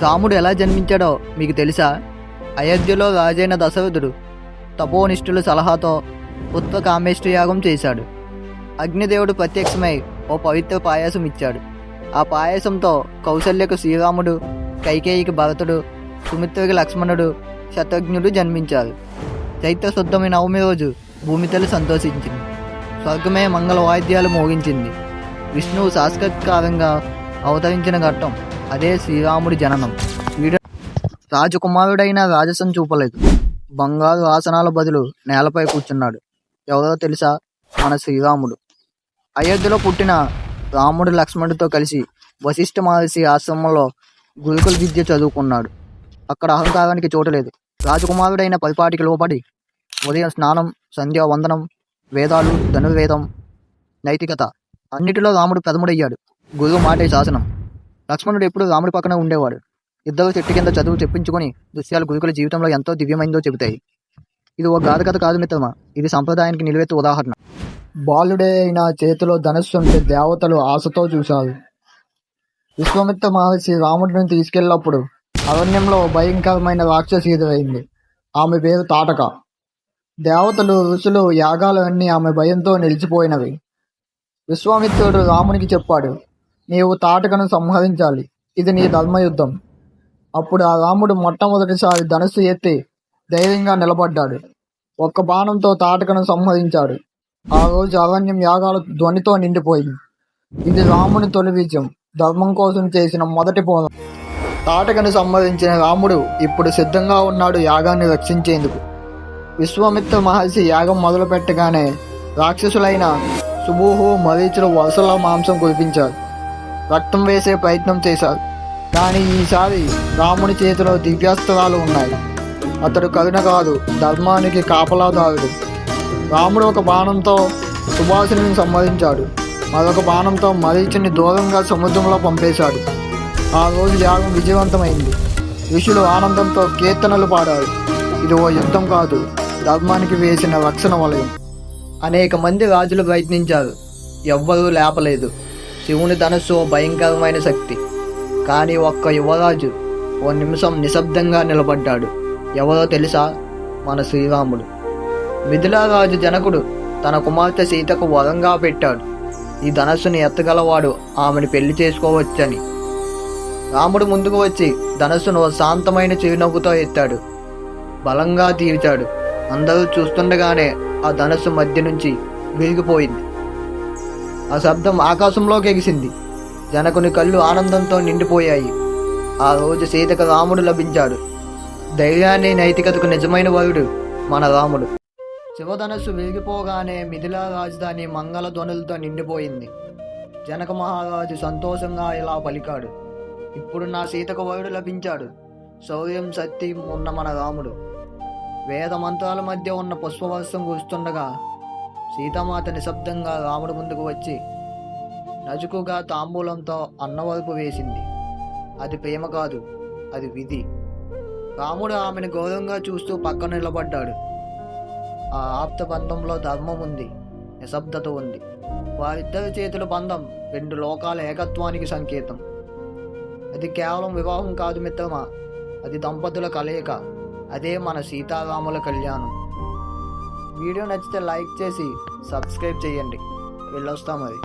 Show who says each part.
Speaker 1: రాముడు ఎలా జన్మించాడో మీకు తెలుసా? అయోధ్యలో రాజైన దశరథుడు తపోనిష్ఠుల సలహాతో ఉత్వ కామేష్టి యాగం చేశాడు. అగ్నిదేవుడు ప్రత్యక్షమై ఓ పవిత్ర పాయాసం ఇచ్చాడు. ఆ పాయాసంతో కౌశల్యకు శ్రీరాముడు కైకేయికి భరతుడు సుమిత్రకి లక్ష్మణుడు శతజ్ఞుడు జన్మించారు. చైత్రశుద్ధమైన నవమి రోజు భూమి తల్లి సంతోషించింది. స్వర్గమే మంగళ వాయిద్యాలు మోగించింది. విష్ణువు సాంస్కృతికారంగా అవతరించిన ఘట్టం అదే శ్రీరాముడి జననం. వీడ రాజకుమారుడైన రాజసం చూపలేదు. బంగారు ఆసనాల బదులు నేలపై కూర్చున్నాడు. ఎవరో తెలుసా? మన శ్రీరాముడు. అయోధ్యలో పుట్టిన రాముడు లక్ష్మణుడితో కలిసి వశిష్ఠ మహర్షి ఆశ్రమంలో గురుకుల విద్య చదువుకున్నాడు. అక్కడ అహంకారానికి చోటలేదు రాజకుమారుడైన పరిపాటికి లోపడి ఉదయం స్నానం సంధ్యా వందనం వేదాలు ధనుర్వేదం నైతికత అన్నిటిలో రాముడు ప్రథముడయ్యాడు. గురువు మాటే శాసనం. లక్ష్మణుడు ఎప్పుడు రాముడి పక్కన ఉండేవాడు. ఇద్దరు చెట్టు కింద చదువు చెప్పించుకొని దృశ్యాలు గురుకుల జీవితంలో ఎంతో దివ్యమైందో చెబుతాయి. ఇది ఒక గాథ కథ కాదు మిత్రమా. ఇది సంప్రదాయానికి నిలువెత్తు ఉదాహరణ. బాలుడే అయిన చేతిలో ధనుస్సు ఉంటే దేవతలు ఆశతో చూశారు. విశ్వామిత్ర మహర్షి రాముడిని తీసుకెళ్ళినప్పుడు అరణ్యంలో భయంకరమైన రాక్షసి ఎదురైంది. ఆమె పేరు తాటక. దేవతలు ఋషులు యాగాలు అన్నీ ఆమె భయంతో నిలిచిపోయినవి. విశ్వామిత్రుడు రామునికి చెప్పాడు నీవు తాటకను సంహరించాలి. ఇది నీ ధర్మయుద్ధం. అప్పుడు ఆ రాముడు మొట్టమొదటిసారి ధనుసు ఎత్తి ధైర్యంగా నిలబడ్డాడు. ఒక్క బాణంతో తాటకను సంహరించాడు. ఆ రోజు అరణ్యం యాగాల ధ్వనితో నిండిపోయింది. ఇది రాముని తొలి విజయం. ధర్మం కోసం చేసిన మొదటి పోరం తాటకను సంహరించిన రాముడు ఇప్పుడు సిద్ధంగా ఉన్నాడు యాగాన్ని రక్షించేందుకు. విశ్వామిత్ర మహర్షి యాగం మొదలు పెట్టగానే రాక్షసులైన సుబూహు మరీచులు వరుసలో మాంసం కురిపించారు. రక్తం వేసే ప్రయత్నం చేశారు కానీ ఈసారి రాముని చేతిలో దివ్యాస్త్రాలు ఉన్నాయి. అతడు కరుణ కాదు ధర్మానికి కాపలాదారుడు. రాముడు ఒక బాణంతో సుభాషిని సంహరించాడు. మరొక బాణంతో మరీచుని దూరంగా సముద్రంలో పంపేశాడు. ఆ రోజు యాగం విజయవంతమైంది. ఋషులు ఆనందంతో కీర్తనలు పాడారు. ఇది ఓ యుద్ధం కాదు ధర్మానికి వేసిన రక్షణ వలయం. అనేక మంది రాజులు ప్రయత్నించారు. ఎవ్వరూ లేపలేదు. శివుని ధనస్సు భయంకరమైన శక్తి. కానీ ఒక్క యువరాజు ఓ నిమిషం నిశ్శబ్దంగా నిలబడ్డాడు. ఎవరో తెలుసా? మన శ్రీరాముడు. మిథిలారాజు జనకుడు తన కుమార్తె సీతకు వరంగా పెట్టాడు. ఈ ధనస్సుని ఎత్తగలవాడు ఆమెను పెళ్ళి చేసుకోవచ్చని. రాముడు ముందుకు వచ్చి ధనస్సును శాంతమైన చిరునవ్వుతో ఎత్తాడు. బలంగా తీర్చాడు. అందరూ చూస్తుండగానే ఆ ధనస్సు మధ్య నుంచి విరిగిపోయింది. ఆ శబ్దం ఆకాశంలోకి ఎగిసింది. జనకుని కళ్ళు ఆనందంతో నిండిపోయాయి. ఆ రోజు సీతకు రాముడు లభించాడు. ధైర్యాన్ని నైతికతకు నిజమైన వరుడు మన రాముడు. శివధనస్సు విరిగిపోగానే మిథిలా రాజధాని మంగళ ధ్వనులతో నిండిపోయింది. జనక మహారాజు సంతోషంగా ఇలా పలికాడు. ఇప్పుడు నా సీతకు వరుడు లభించాడు. శౌర్యం సత్యం ఉన్న మన రాముడు. వేద మంత్రాల మధ్య ఉన్న పుష్పవర్షం కురుస్తుండగా సీతామాత నిశ్శబ్దంగా రాముడు ముందుకు వచ్చి నజుకుగా తాంబూలంతో అన్నవరపు వేసింది. అది ప్రేమ కాదు అది విధి. రాముడు ఆమెను గౌరవంగా చూస్తూ పక్కన నిలబడ్డాడు. ఆ ఆప్త బంధంలో ధర్మం ఉంది నిశ్శబ్దత ఉంది. వారిద్దరి చేతుల బంధం రెండు లోకాల ఏకత్వానికి సంకేతం. అది కేవలం వివాహం కాదు మిత్రమా? అది దంపతుల కలయిక. అదే మన సీతారాముల కళ్యాణం. వీడియో నచ్చితే లైక్ చేసి సబ్స్క్రైబ్ చేయండి. వెళ్ళొస్తాం మరి.